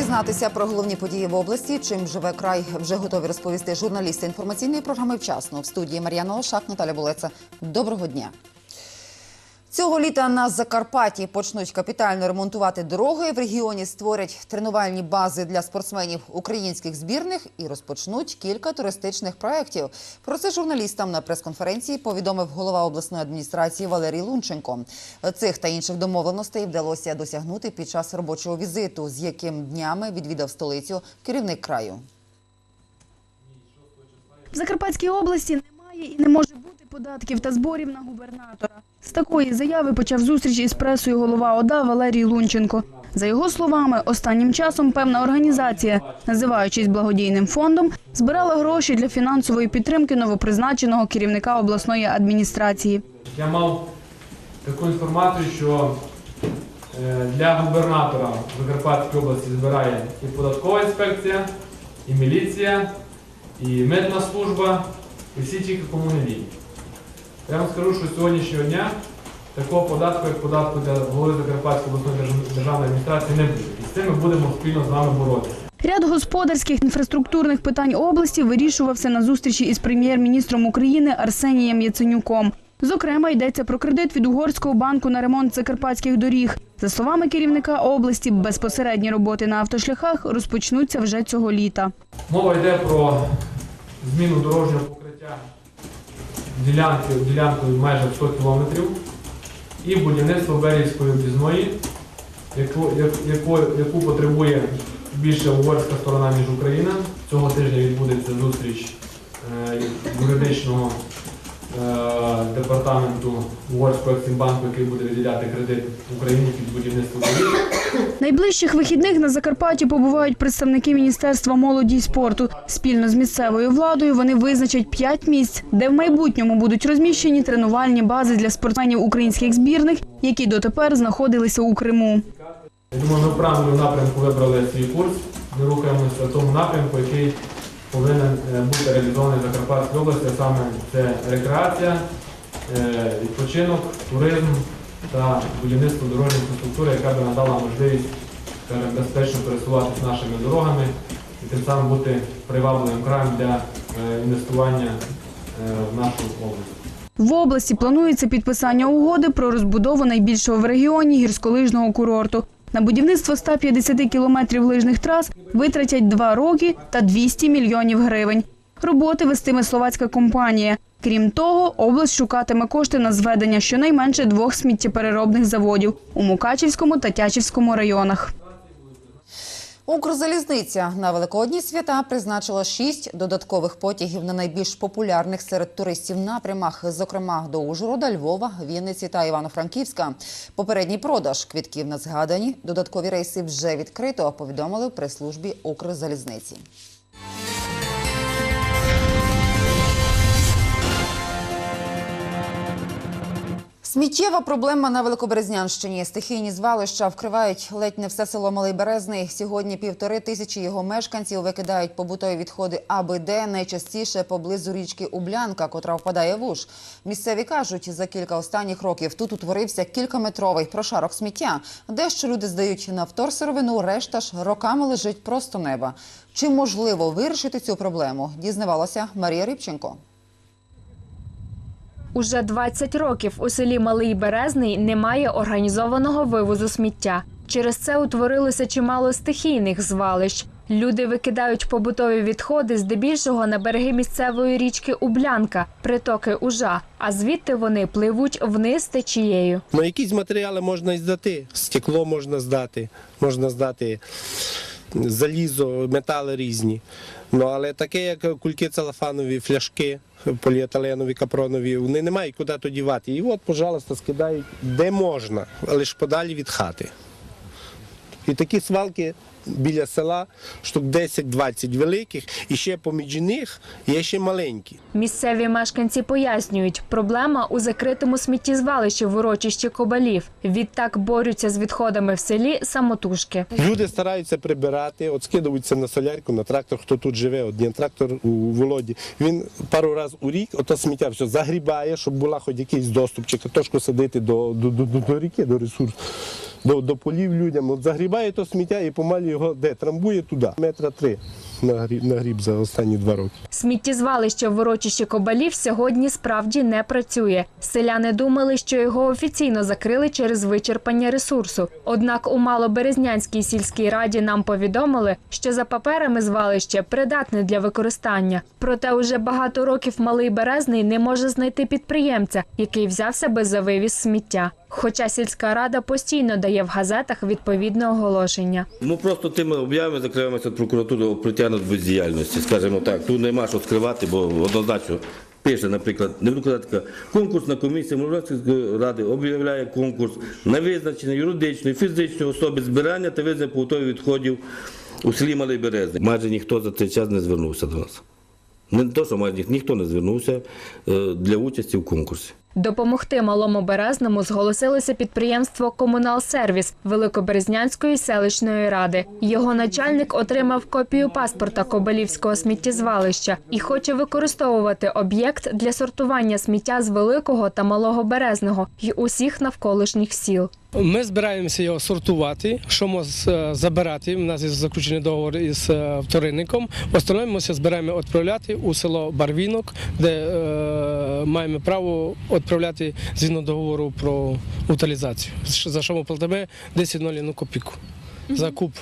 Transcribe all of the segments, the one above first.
Дізнатися про головні події в області. Чим живе край, вже готові розповісти журналісти інформаційної програми вчасно в студії Мар'яна Ошак, Наталя Булеца. Доброго дня. Цього літа на Закарпатті почнуть капітально ремонтувати дороги. В регіоні створять тренувальні бази для спортсменів українських збірних і розпочнуть кілька туристичних проєктів. Про це журналістам на прес-конференції повідомив голова обласної адміністрації Валерій Лунченко. Цих та інших домовленостей вдалося досягнути під час робочого візиту, з яким днями відвідав столицю керівник краю. В Закарпатській області немає і не може бути податків та зборів на губернатора. З такої заяви почав зустріч із пресою голова ОДА Валерій Лунченко. За його словами, останнім часом певна організація, називаючись благодійним фондом, збирала гроші для фінансової підтримки новопризначеного керівника обласної адміністрації. Я мав таку інформацію, що е, для губернатора Закарпатської області збирає і податкова інспекція, і міліція, і митна служба, і всі тільки кому не лінь. Я вам скажу, що з сьогоднішнього дня такого податку, як податку для голови Закарпатської обласної державної адміністрації не буде. І з цим ми будемо спільно з вами боротися. Ряд господарських інфраструктурних питань області вирішувався на зустрічі із прем'єр-міністром України Арсенієм Яценюком. Зокрема, йдеться про кредит від Угорського банку на ремонт закарпатських доріг. За словами керівника області, безпосередні роботи на автошляхах розпочнуться вже цього літа. Мова йде про зміну дорожнього покриття ділянки, ділянкою майже 100 кілометрів і будівництво Берівської об'їзної, яку, яку, яку потребує більше угорська сторона, ніж Україна. Цього тижня відбудеться зустріч е, юридичного департаменту Угорського Ексімбанку, який буде виділяти кредит Україні під будівництво доріг. Найближчих вихідних на Закарпатті побувають представники Міністерства молоді й спорту. Спільно з місцевою владою вони визначать п'ять місць, де в майбутньому будуть розміщені тренувальні бази для спортсменів українських збірних, які дотепер знаходилися у Криму. Я думаю, ми в правильному напрямку вибрали свій курс. Ми рухаємося в тому напрямку, який повинен е, бути реалізований в Закарпатській області, саме це рекреація, е, відпочинок, туризм та будівництво дорожньої інфраструктури, яка би надала можливість безпечно пересуватися нашими дорогами і тим самим бути привабливим краєм для е, інвестування в нашу область. В області планується підписання угоди про розбудову найбільшого в регіоні гірськолижного курорту. На будівництво 150 кілометрів лижних трас витратять два роки та 200 мільйонів гривень. Роботи вестиме словацька компанія. Крім того, область шукатиме кошти на зведення щонайменше двох сміттєпереробних заводів у Мукачівському та Тячівському районах. Укрзалізниця на великодні свята призначила шість додаткових потягів на найбільш популярних серед туристів напрямах, зокрема до Ужгорода, Львова, Вінниці та Івано-Франківська. Попередній продаж квітків на згадані додаткові рейси вже відкрито. Повідомили при прес-службі Укрзалізниці. Сміттєва проблема на Великоберезнянщині. Стихійні звалища вкривають ледь не все село Малий Березний. Сьогодні півтори тисячі його мешканців викидають побутові відходи аби де найчастіше поблизу річки Ублянка, котра впадає в уж. Місцеві кажуть, за кілька останніх років тут утворився кількаметровий прошарок сміття. Дещо люди здають на вторсировину, решта ж роками лежить просто неба. Чи можливо вирішити цю проблему? Дізнавалася Марія Рибченко. Уже 20 років у селі Малий Березний немає організованого вивозу сміття. Через це утворилося чимало стихійних звалищ. Люди викидають побутові відходи здебільшого на береги місцевої річки Ублянка, притоки Ужа, а звідти вони пливуть вниз течією. Ну, якісь матеріали можна і здати. Стекло можна здати, можна здати залізо, метали різні. Ну, але таке, як кульки целофанові, фляшки, поліетиленові, капронові, вони не мають куди тоді вати. І от, пожалуйста, скидають де можна, лише подалі від хати. І такі свалки біля села, штук 10-20 великих, і ще поміж них є ще маленькі. Місцеві мешканці пояснюють, проблема у закритому сміттєзвалищі в урочищі Кобалів. Відтак борються з відходами в селі самотужки. Люди стараються прибирати, от скидаються на солярку, на трактор, хто тут живе, один трактор у Володі. Він пару разів у рік ото сміття все загрібає, щоб була хоч якийсь доступчик, картошку садити до, до, до, до, до ріки, до ресурсу. До, до полів людям. От загрібає то сміття і помалі його де? Трамбує туди. Метра три нагріб, нагріб за останні два роки. Сміттєзвалище в урочищі Кобалів сьогодні справді не працює. Селяни думали, що його офіційно закрили через вичерпання ресурсу. Однак у Малоберезнянській сільській раді нам повідомили, що за паперами звалище придатне для використання. Проте уже багато років малий березний не може знайти підприємця, який взявся би за вивіз сміття. Хоча сільська рада постійно дає в газетах відповідне оголошення. Ну просто тими об'явами закриваємося від прокуратури притягнуть бездіяльності. Скажімо так, тут нема що скривати, бо однозначно пише, наприклад, не казати, конкурсна комісія Муравської ради об'являє конкурс на визначення юридичної, фізичної особи збирання та визнання побутових відходів у селі Малий Березник. Майже ніхто за цей час не звернувся до нас. Не то, що майже ніхто не звернувся е, для участі в конкурсі. Допомогти малому березному зголосилося підприємство Комуналсервіс Великоберезнянської селищної ради. Його начальник отримав копію паспорта Кобилівського сміттєзвалища і хоче використовувати об'єкт для сортування сміття з великого та малого березного й усіх навколишніх сіл. Ми збираємося його сортувати, що можна забирати. У нас є заключений договор із е, вторинником. Все збираємо відправляти у село Барвінок, де е, маємо право відправляти згідно договору про утилізацію. За що ми платимо 10,01 копійку за куб.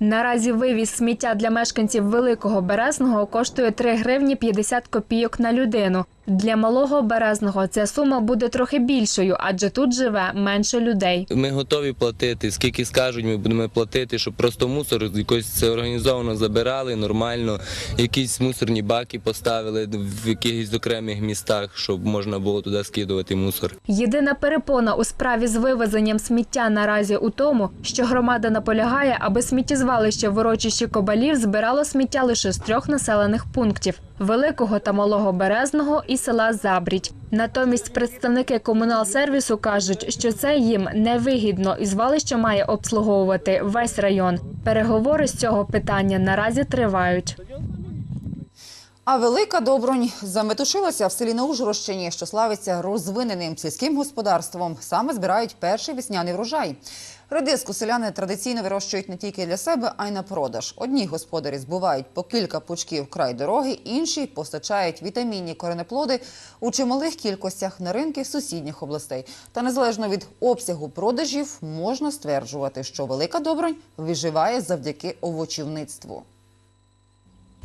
Наразі вивіз сміття для мешканців Великого Березного коштує 3 гривні 50 копійок на людину. Для малого Березного ця сума буде трохи більшою, адже тут живе менше людей. Ми готові платити. Скільки скажуть, ми будемо платити, щоб просто мусор якось це організовано забирали нормально. Якісь мусорні баки поставили в якихось окремих містах, щоб можна було туди скидувати мусор. Єдина перепона у справі з вивезенням сміття наразі у тому, що громада наполягає, аби сміттєзвалище в урочищі Кобалів збирало сміття лише з трьох населених пунктів Великого та Малого Березного і села Забрідь. Натомість представники комуналсервісу кажуть, що це їм невигідно і звалище має обслуговувати весь район. Переговори з цього питання наразі тривають. А велика Добронь заметушилася в селі Наужгородщині, що славиться розвиненим сільським господарством. Саме збирають перший весняний врожай. Редиску селяни традиційно вирощують не тільки для себе, а й на продаж. Одні господарі збувають по кілька пучків край дороги, інші постачають вітамінні коренеплоди у чималих кількостях на ринки сусідніх областей. Та незалежно від обсягу продажів можна стверджувати, що велика Добронь виживає завдяки овочівництву.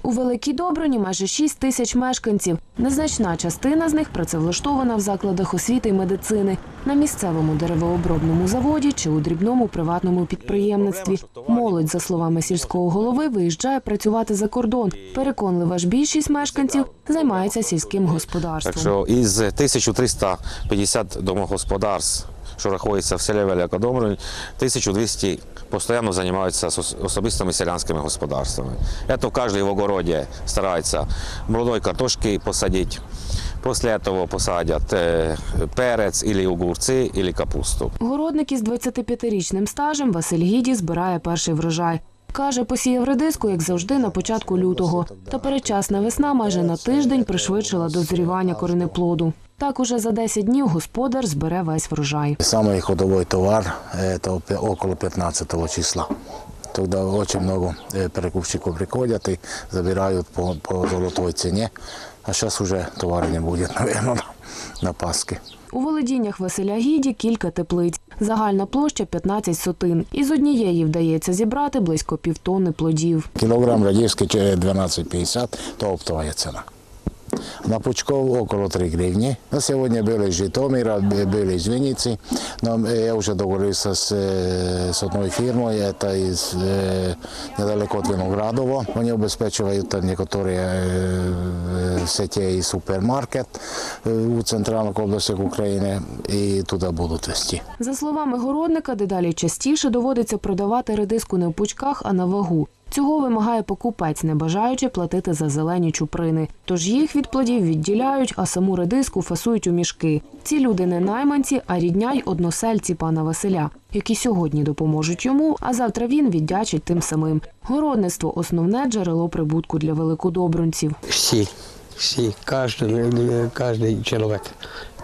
У Великій Доброні майже 6 тисяч мешканців. Незначна частина з них працевлаштована в закладах освіти й медицини, на місцевому деревообробному заводі чи у дрібному приватному підприємництві. Молодь, за словами сільського голови, виїжджає працювати за кордон. Переконлива ж більшість мешканців займається сільським Так господарством. що із 1350 домогосподарств, що рахується в селі Велика Добрунь, 1200 постійно займаються особистими селянськими господарствами. Это в кожній в огороді стараються молодої картошки посадити. Після цього посадять е, перець, або огурці, або капусту. Городник із 25-річним стажем Василь Гіді збирає перший врожай. Каже, посіяв редиску, як завжди, на початку лютого. Та передчасна весна майже на тиждень пришвидшила дозрівання коренеплоду. Так уже за 10 днів господар збере весь врожай. Самый ходовой товар – это пе- около 15 числа. Тогда очень много э, перекупщиков приходят и забирают по, по золотой цене. А сейчас уже товара не будет, наверное, на, на Пасхе. У володіннях Василя Гіді кілька теплиць. Загальна площа 15 сотин. Із однієї вдається зібрати близько півтонни плодів. Килограмм радишки че- 12,50 – то оптовая цена. На пучков около 3 гривни. На сегодня были из Житомира, б- были из Винницы. Но э, я уже договорился с, э, с одной фирмой, это из э, недалеко от Виноградова. Они обеспечивают там некоторые э, сети и супермаркет э, у центральных областях Украины и туда будут вести. За словами городника, дедалі частіше доводиться продавати редиску не в пучках, а на вагу. Цього вимагає покупець, не бажаючи платити за зелені чуприни. Тож їх від плодів відділяють, а саму редиску фасують у мішки. Ці люди не найманці, а рідня й односельці пана Василя, які сьогодні допоможуть йому, а завтра він віддячить тим самим. Городництво основне джерело прибутку для великодобрунців. Всі, всі, кожен, чоловік.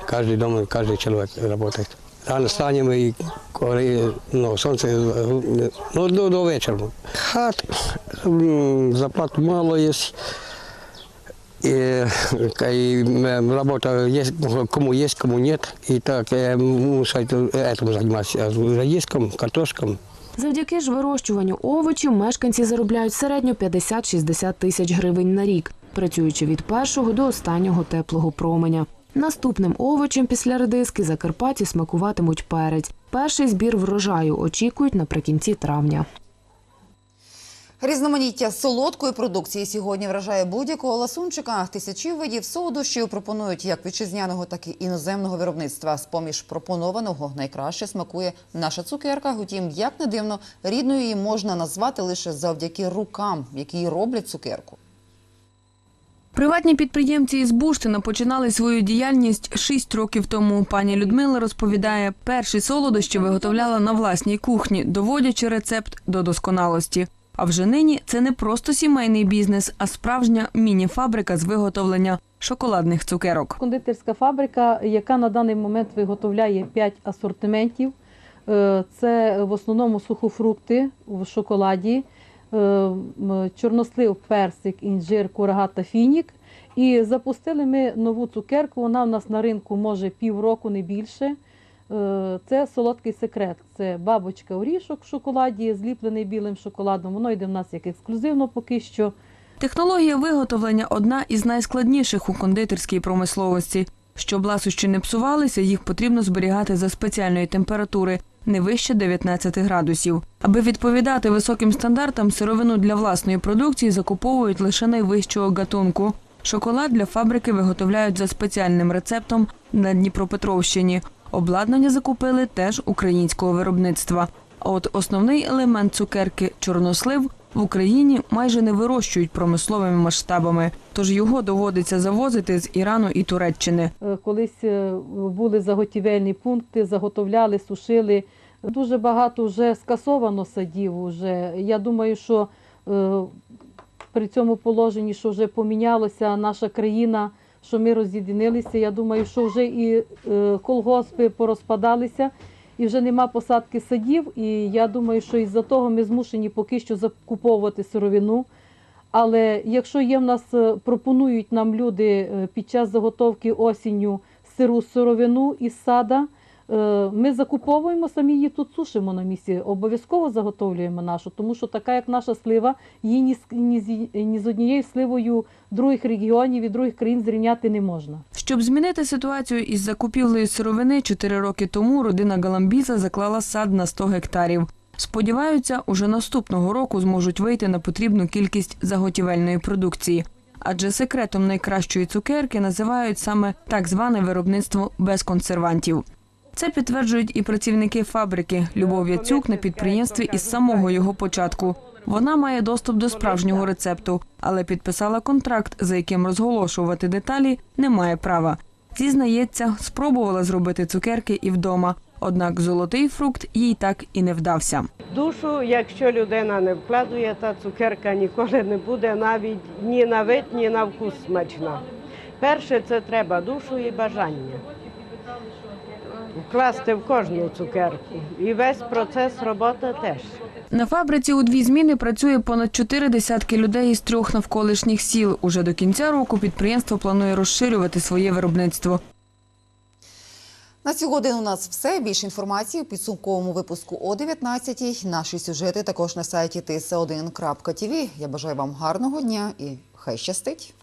Кожен дом, кожен чоловік працює. Рано станемо і коли ну, сонце ну, до, до вечора. Хат, м, зарплату мало є. І, і робота є, кому є, кому нет. І так мусить этим займатися. Раїском, картошком. Завдяки ж вирощуванню овочів мешканці заробляють середньо 50-60 тисяч гривень на рік, працюючи від першого до останнього теплого променя. Наступним овочем після редиски Закарпатті смакуватимуть перець. Перший збір врожаю очікують наприкінці травня. Різноманіття солодкої продукції сьогодні вражає будь-якого ласунчика. Тисячі видів солодощів пропонують як вітчизняного, так і іноземного виробництва. З поміж пропонованого найкраще смакує наша цукерка. Утім, як не дивно, рідною її можна назвати лише завдяки рукам, які роблять цукерку. Приватні підприємці із Буштина починали свою діяльність 6 років тому. Пані Людмила розповідає, перші солодощі виготовляла на власній кухні, доводячи рецепт до досконалості. А вже нині це не просто сімейний бізнес, а справжня міні-фабрика з виготовлення шоколадних цукерок. Кондитерська фабрика, яка на даний момент виготовляє 5 асортиментів. Е, Це в основному сухофрукти в шоколаді, чорнослив, персик, інжир, курага та фінік. І запустили ми нову цукерку. Вона в нас на ринку може півроку, не більше. Е, Це солодкий секрет. Це бабочка орішок в шоколаді, зліплений білим шоколадом. Воно йде в нас як ексклюзивно поки що. Технологія виготовлення одна із найскладніших у кондитерській промисловості. Щоб ласощі не псувалися, їх потрібно зберігати за спеціальної температури не вище 19 градусів. Аби відповідати високим стандартам, сировину для власної продукції закуповують лише найвищого гатунку. Шоколад для фабрики виготовляють за спеціальним рецептом на Дніпропетровщині. Обладнання закупили теж українського виробництва. А от основний елемент цукерки чорнослив в Україні майже не вирощують промисловими масштабами, тож його доводиться завозити з Ірану і Туреччини. Е, Колись е, були заготівельні пункти, заготовляли, сушили. Дуже багато вже скасовано садів. Уже. Я думаю, що е, при цьому положенні, що вже помінялася наша країна, що ми роз'єдинилися, я думаю, що вже і колгоспи порозпадалися, і вже нема посадки садів. І я думаю, що із-за того ми змушені поки що закуповувати сировину. Але якщо є в нас, е, пропонують нам люди е, під час заготовки осінню сиру сировину із сада, ми закуповуємо, самі її тут сушимо на місці. Обов'язково заготовлюємо нашу, тому що така, як наша слива, її ні з, ні з, ні з однією сливою других регіонів і других країн зрівняти не можна. Щоб змінити ситуацію із закупівлею сировини, чотири роки тому родина Галамбіза заклала сад на 100 гектарів. Сподіваються, уже наступного року зможуть вийти на потрібну кількість заготівельної продукції. Адже секретом найкращої цукерки називають саме так зване виробництво без консервантів. Це підтверджують і працівники фабрики. Любов Яцюк на підприємстві із самого його початку. Вона має доступ до справжнього рецепту, але підписала контракт, за яким розголошувати деталі не має права. Зізнається, спробувала зробити цукерки і вдома. Однак золотий фрукт їй так і не вдався. Душу, якщо людина не вкладує, та цукерка ніколи не буде навіть ні на вид, ні на вкус смачна. Перше це треба душу і бажання. Вкласти в кожну цукерку. І весь процес роботи теж. На фабриці у дві зміни працює понад чотири десятки людей із трьох навколишніх сіл. Уже до кінця року підприємство планує розширювати своє виробництво. На цю годину у нас все. Більше інформації у підсумковому випуску о 19 Наші сюжети також на сайті tisa1.tv. Я бажаю вам гарного дня і хай щастить.